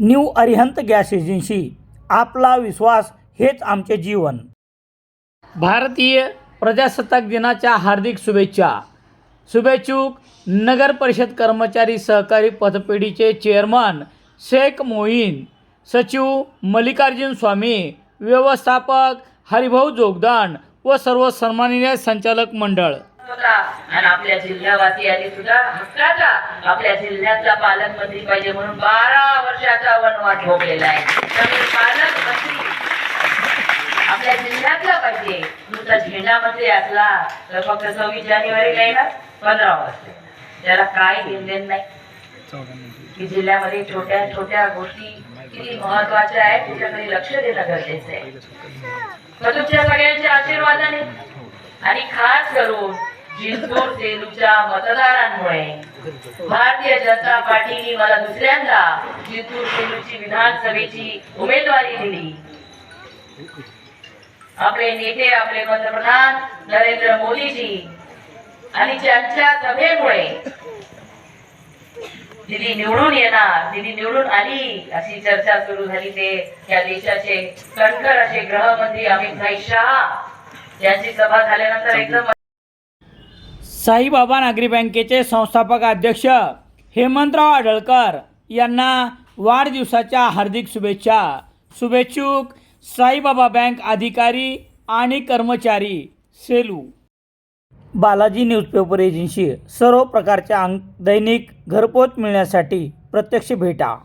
New Arihant gas agency. आपला विश्वास हेच आमचे जीवन. भारतीय प्रजासत्ताक दिनाच्या हार्दिक शुभेच्छा. शुभेच्छुक नगर परिषद कर्मचारी सहकारी पतपेढीचे चेअरमन शेख मोईन सचिव मल्लिकार्जुन स्वामी व्यवस्थापक हरिभाऊ जोगदान व सर्व सन्माननीय संचालक मंडळ. आणि आपल्या जिल्हावासियांनी सुद्धा हक्काचा आपल्या जिल्ह्यातला पालकमंत्री पाहिजे म्हणून बारा वर्षाचा वनवास भोगलेला आहे. त्यामुळे पालकमंत्री आपल्या जिल्ह्यातला पाहिजे. नुसता झेंडामध्ये असला तर फक्त सव्वीस जानेवारीला येणार पंधरा वाजता त्याला काय घेणदेण नाही. की जिल्ह्यामध्ये छोट्या छोट्या गोष्टी किती महत्त्वाच्या आहेत त्याच्याकडे लक्ष देणं गरजेचं आहे. तर तुमच्या सगळ्यांच्या आशीर्वादाने आणि खास करून जिंतूर सेलूच्या मतदारांमुळे. भारतीय जनता पार्टीने मला दुसऱ्यांदा जिंतूर सेलूची विधानसभेची उमेदवारी दिली. आपले नेते आपले पंतप्रधान नरेंद्र मोदीजी आणि ज्यांच्या सभेमुळे दिल्ली निवडून येणार दिल्ली निवडून आली अशी चर्चा सुरू झाली ते या देशाचे कणखर असे गृहमंत्री अमित भाई शहा यांची सभा झाल्यानंतर एकदम साईबाबा नागरी बँकेचे संस्थापक अध्यक्ष हेमंतराव आडळकर यांना वाढदिवसाच्या हार्दिक शुभेच्छा. शुभेच्छुक साईबाबा बँक अधिकारी आणि कर्मचारी सेलू. बालाजी न्यूजपेपर एजन्सी सर्व प्रकारच्या अंक दैनिक घरपोच मिळण्यासाठी प्रत्यक्ष भेटा.